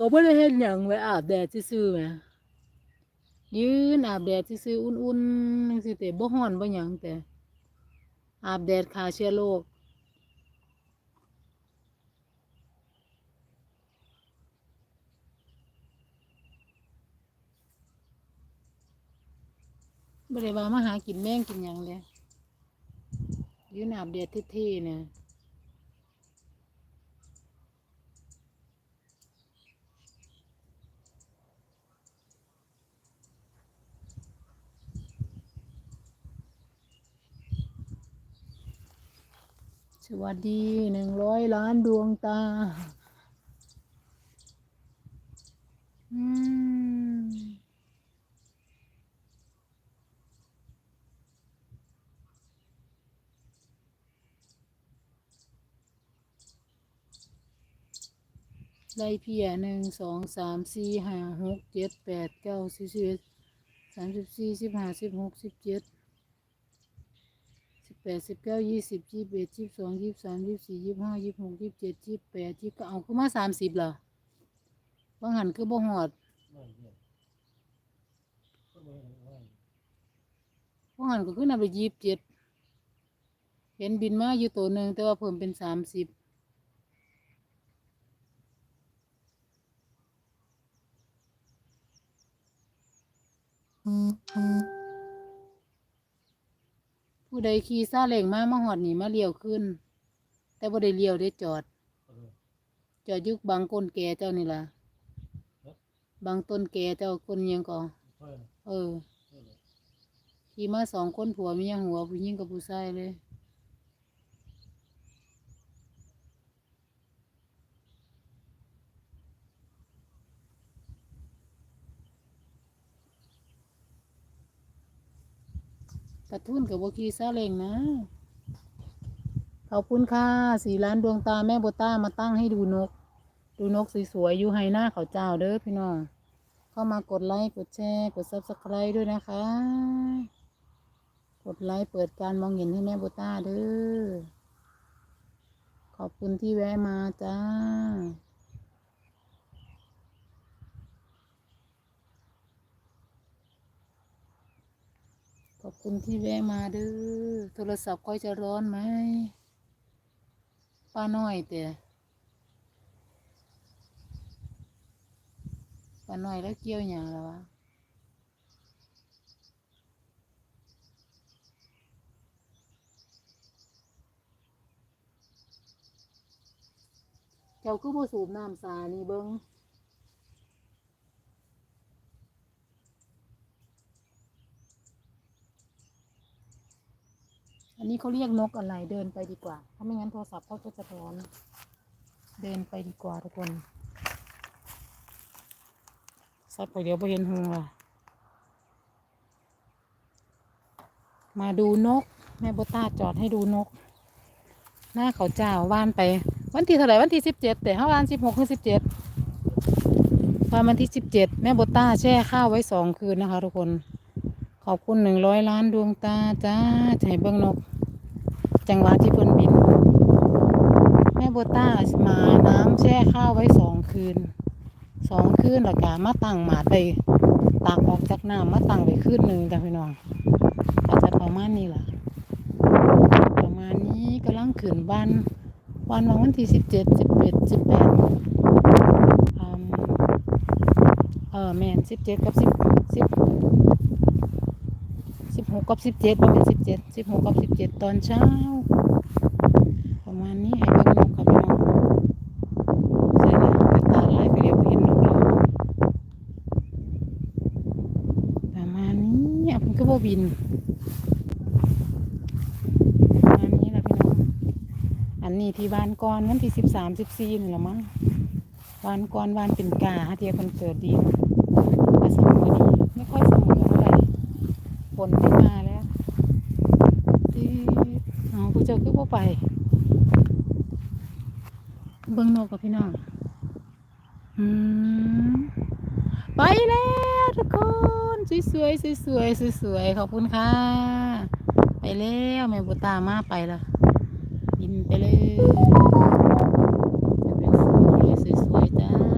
ก็บ่ได้เฮ็ดหยังไว้อาบแดดซื่อๆแหมยืนอาบแดดซื่อๆอุ่นๆจังซี่แต่บ่ร้อนบ่หยังแต่ อาบแดดฆ่าเชื้อโรคบ่ได้ว่ามาหากินแมงกินหยังเลยยืนอาบแดดเท่ๆเนี่ย สวัสดีหนึ่งร้อยล้านดวงตา อืม ไล่เพียหนึ่งสองสามสี่ห้าหกเจ็ดแปดเก้าสิบสิบสามสิบสี่สิบห้าสิบหกสิบเจ็ด ดสิบเก้ายี่สิบยี่สิบเอ็ดยี่สิบสองยี่สิบสามยี่สิบสี่ยี่สิบห้ายี่สิบหกยี่สิบเจ็ดยี่สิบแปดยี่สิบเก้าเอาคือมาสามสิบเหรอบางหันคือบ่หอดบางหันก็คือนับไปยี่สิบเจ็ดเห็นบินมาอยู่ตัวหนึ่งแต่ว่าเพิ่มเป็นสามสิบ ผู้ใดขี่ซาเล้งมามาหอดนี่มาเลี้ยวขึ้น แต่บ่ได้เลี้ยวได้จอดจอดอยุกบางก้นแก่เจ้านี่ล่ะบางต้นแก่เจ้าคนยังก่อเออ ขี่มาสองคนผัวเมียหัวผู้หญิงกับผู้ชายเลย กระทุนกับวขี่ซาเลงนะ ขอบคุณค่ะสีล้านดวงตาแม่โบต้ามาตั้งให้ดูนก ดูนกสวยๆอยู่ไฮหน้าเขาเจ้าเด้อพี่น้อง เข้ามากดไลค์กดแชร์กดซับสไครต์ด้วยนะคะ กดไลค์เปิดการมองเห็นให้แม่โบต้าเด้อ ขอบคุณที่แวะมาจ้า อบคุณที่แวะมาเด้อโทรศัพท์ค่อยจะร้อนไหมป้าน้อยแต่ป้าน้อยแล้วเกี่ยวหยางแล้ววะเจ้าคือบ่สูบน้ำสานี่เบิ้ง อันนี้เขาเรียกนกอะไรเดินไปดีกว่า เพราะไม่งั้นโทรศัพท์เขาก็จะร้อน เดินไปดีกว่าทุกคนสักไปเดี๋ยวไปเห็นหัวมาดูนก แม่โบต้าจอดให้ดูนก หน้าเขาเจ้าว่านไป วันที่เท่าไหร่วันที่สิบเจ็ดแต่ห้าวันสิบหกคือสิบเจ็ดวันวันที่สิบเจ็ดแม่โบต้าแช่ข้าวไว้สองคืนนะคะทุกคน อบคุณหนึ่งร้อยล้านดวงตาจ้าให้เบิ้งนก จังหวะที่เพิ่นบิน แม่โบต้ามาน้ำแช่ข้าวไว้สองคืนสองคืนแล้วก็มาตั้งหมาดไปตากออกจากน้ำมาตั้งไปคืนหนึ่งจ้ะพี่น้องก็จะประมาณนี้แหละประมาณนี้กำลังขึ้นวันวันวันที่สิบเจ็ดสิบเอ็ดสิบแปดเออแมนสิบเจ็ดกับสิบสิบ หกกับสิบเจ็ดประมาณสิบเจ็ดสิบหกกับสิบเจ็ดตอนเช้า ประมาณนี้ให้เบิ่งนกค่ะพี่น้องใส่ละไปตาไล่ไปเรียบเห็นนกแล้วประมาณนี้อะเพิ่นก็บ่บินประมาณนี้แหละพี่น้องอันนี้ที่วานก่อนวันที่สิบสามสิบสี่นี่แหละมั้งวานก่อนวานเป็นกาฮะเทียคนเกิดดีนะแต่เสมอดีไม่ค่อยเสมอเท่าไหร่ฝ นไม่มาแล้วที่เอาผู้เจ้าคือบ่ไป เบิ่งนกกับพี่น้องอืมไปแล้วทุกคน สวยๆสวยๆสวยๆขอบคุณค่ะ ไปแล้วแม่บุตามาไปล้วบินไปเลย